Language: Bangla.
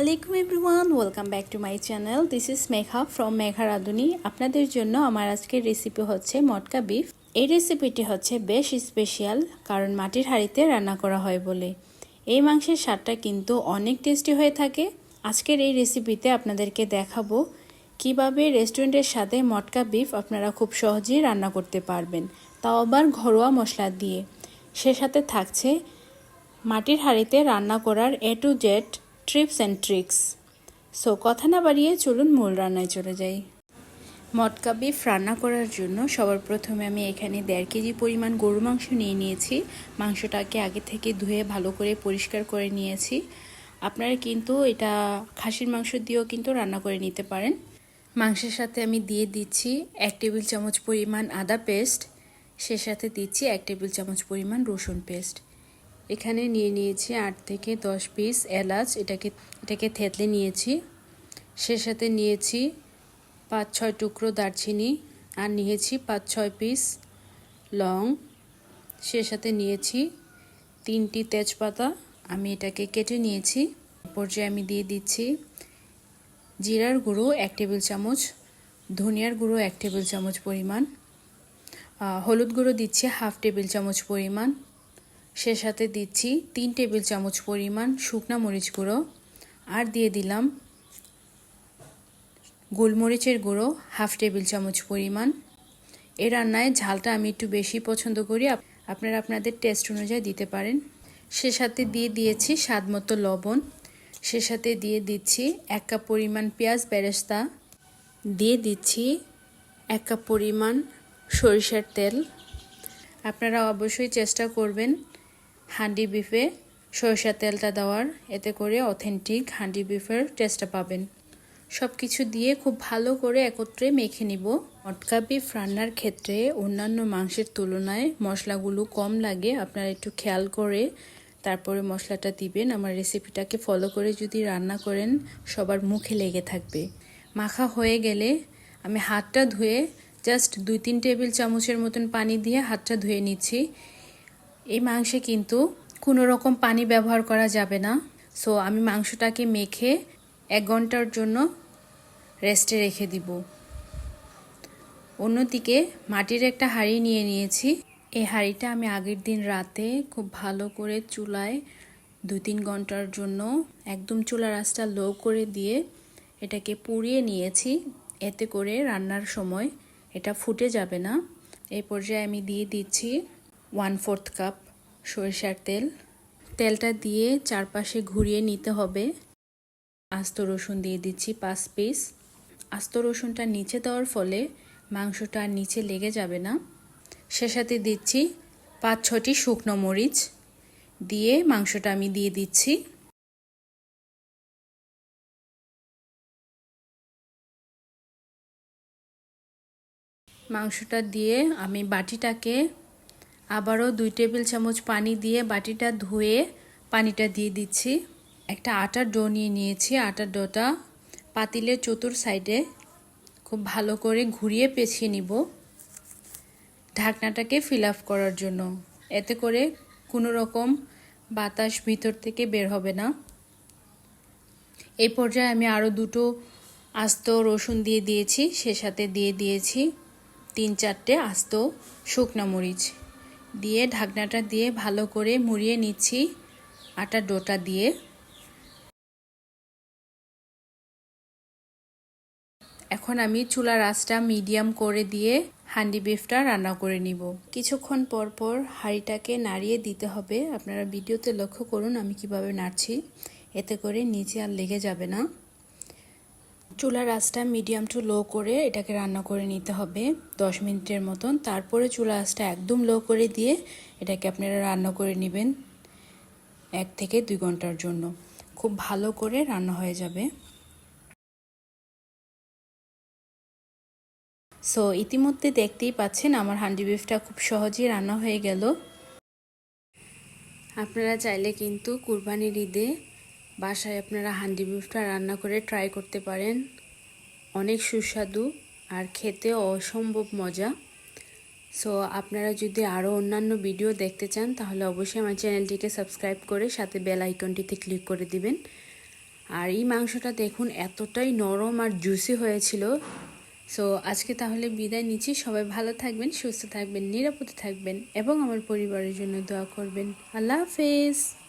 আলাইকুম everyone welcome back to my channel this is Megha from Megha Radhuni আপনাদের জন্য আমার আজকের রেসিপি হচ্ছে মটকা বিফ এই রেসিপিটি হচ্ছে বেশ স্পেশাল কারণ মাটির হাঁড়িতে রান্না করা হয় বলে। এই মাংসের স্বাদটা কিন্তু অনেক টেস্টি হয়ে থাকে। আজকের এই রেসিপিতে আপনাদেরকে দেখাবো কীভাবে রেস্টুরেন্টের সাথে মটকা বিফ আপনারা খুব সহজেই রান্না করতে পারবেন। তাও আবার ঘরোয়া মশলা দিয়ে। সে সাথে থাকছে মাটির হাঁড়িতে রান্না করার A to Z tips and tricks. So, কথা না বাড়িয়ে চলুন মূল রান্নায় চলে যাই। মটকা বিফ রান্না করার জন্য সবার প্রথমে আমি এখানে দেড় কেজি পরিমাণ গরু মাংস নিয়ে নিয়েছি। মাংসটাকে আগে থেকে ধুয়ে ভালো করে পরিষ্কার করে নিয়েছি। আপনারা কিন্তু এটা খাসির মাংস দিয়েও কিন্তু রান্না করে নিতে পারেন। মাংসের সাথে আমি দিয়ে দিচ্ছি এক টেবিল চামচ পরিমাণ আদা পেস্ট। সে সাথে দিচ্ছি এক টেবিল চামচ পরিমাণ রসুন পেস্ট। এখানে নিয়ে নিয়েছি আট থেকে দশ পিস এলাচ। এটাকে এটাকে থেতলে নিয়েছি। সে সাথে নিয়েছি পাঁচ ছয় টুকরো দারচিনি আর নিয়েছি পাঁচ ছয় পিস লং। সে সাথে নিয়েছি তিনটি তেজপাতা। আমি এটাকে কেটে নিয়েছি। পর্যায়ে আমি দিয়ে দিচ্ছি জিরার গুঁড়ো এক টেবিল চামচ, ধনিয়ার গুঁড়ো এক টেবিল চামচ পরিমাণ হলুদ গুঁড়ো দিচ্ছি হাফ টেবিল চামচ পরিমাণ সে সাথে দিচ্ছি তিন টেবিল চামচ পরিমাণ শুকনা মরিচ গুঁড়ো। আর দিয়ে দিলাম গোলমরিচের গুঁড়ো, হাফ টেবিল চামচ পরিমাণ। এ রান্নায় ঝালটা আমি একটু বেশি পছন্দ করি। আপনারা আপনাদের টেস্ট অনুযায়ী দিতে পারেন। সে সাথে দিয়ে দিয়েছি স্বাদ মতো লবণ। সে সাথে দিয়ে দিচ্ছি এক কাপ পরিমাণ পেঁয়াজ বেরেস্তা। দিয়ে দিচ্ছি এক কাপ পরিমাণ সরিষার তেল। আপনারা অবশ্যই চেষ্টা করবেন হান্ডি বিফে সরিষার তেলটা দেওয়ার। এতে করে অথেন্টিক হান্ডি বিফের টেস্টটা পাবেন। সব কিছু দিয়ে খুব ভালো করে একত্রে মেখে নিব। মটকা বিফ রান্নার ক্ষেত্রে অন্যান্য মাংসের তুলনায় মশলাগুলো কম লাগে। আপনারা একটু খেয়াল করে তারপরে মশলাটা দিবেন। আমার রেসিপিটাকে ফলো করে যদি রান্না করেন, সবার মুখে লেগে থাকবে। মাখা হয়ে গেলে আমি হাতটা ধুয়ে জাস্ট দুই তিন টেবিল চামচের মতন পানি দিয়ে হাতটা ধুয়ে নিচ্ছি। এই মাংসে কিন্তু কোনো রকম পানি ব্যবহার করা যাবে না। সো আমি মাংসটাকে মেখে এক ঘণ্টার জন্য রেস্টে রেখে দিব। অন্যদিকে মাটির একটা হাঁড়ি নিয়ে নিয়েছি। এই হাঁড়িটা আমি আগের দিন রাতে খুব ভালো করে চুলায় দু তিন ঘণ্টার জন্য একদম চুলা আঁচটা লো করে দিয়ে এটাকে পুড়িয়ে নিয়েছি। এতে করে রান্নার সময় এটা ফুটে যাবে না। এই পর্যায়ে আমি দিয়ে দিচ্ছি ওয়ান ফোর্থ কাপ সরিষার তেল। তেলটা দিয়ে চারপাশে ঘুরিয়ে নিতে হবে। আস্ত রসুন দিয়ে দিচ্ছি পাঁচ পিস। আস্ত রসুনটা নিচে দেওয়ার ফলে মাংসটা আর নিচে লেগে যাবে না। সে সাথে দিচ্ছি পাঁচ ছটি শুকনো মরিচ। দিয়ে মাংসটা আমি দিয়ে দিচ্ছি। মাংসটা দিয়ে আমি বাটিটাকে আবারও দুই টেবিল চামচ পানি দিয়ে বাটিটা ধুয়ে পানিটা দিয়ে দিচ্ছি। একটা আটার ডো নিয়ে নিয়েছি। আটার ডোটা পাতিলের চতুর সাইডে খুব ভালো করে ঘুরিয়ে পেছিয়ে নিব ঢাকনাটাকে ফিল আপ করার জন্য। এতে করে কোনো রকম বাতাস ভিতর থেকে বের হবে না। এই পর্যায়ে আমি আরও দুটো আস্ত রসুন দিয়ে দিয়েছি। সে সাথে দিয়ে দিয়েছি তিন চারটে আস্ত শুকনা মরিচ। দিয়ে ঢাকনাটা দিয়ে ভালো করে মুড়িয়ে নিচ্ছি আটার ডোটা দিয়ে। এখন আমি চুলার আঁচটা মিডিয়াম করে দিয়ে হান্ডি বিফটা রান্না করে নিব। কিছুক্ষণ পর পর হাঁড়িটাকে নাড়িয়ে দিতে হবে। আপনারা ভিডিওতে লক্ষ্য করুন আমি কীভাবে নাড়ছি। এতে করে নিচে আর লেগে যাবে না। চুলার আঁচটা মিডিয়াম টু লো করে এটাকে রান্না করে নিতে হবে দশ মিনিটের মতন। তারপরে চুলা আঁচটা একদম লো করে দিয়ে এটাকে আপনারা রান্না করে নেবেন এক থেকে দুই ঘণ্টার জন্য। খুব ভালো করে রান্না হয়ে যাবে। সো ইতিমধ্যে দেখতেই পাচ্ছেন আমার হান্ডি বিফটা খুব সহজেই রান্না হয়ে গেল। আপনারা চাইলে কিন্তু কুরবানির ঈদে বাসায় আপনারা হান্ডি বিফটা রান্না করে ট্রাই করতে পারেন। অনেক সুস্বাদু আর খেতে অসম্ভব মজা। সো আপনারা যদি আরও অন্যান্য ভিডিও দেখতে চান, তাহলে অবশ্যই আমার চ্যানেলটিকে সাবস্ক্রাইব করে সাথে বেল আইকনটিতে ক্লিক করে দিবেন। আর এই মাংসটা দেখুন, এতটাই নরম আর জুসি হয়েছিল। সো আজকে তাহলে বিদায় নিচ্ছি। সবাই ভালো থাকবেন, সুস্থ থাকবেন, নিরাপদে থাকবেন এবং আমার পরিবারের জন্য দোয়া করবেন। আল্লাহ হাফেজ!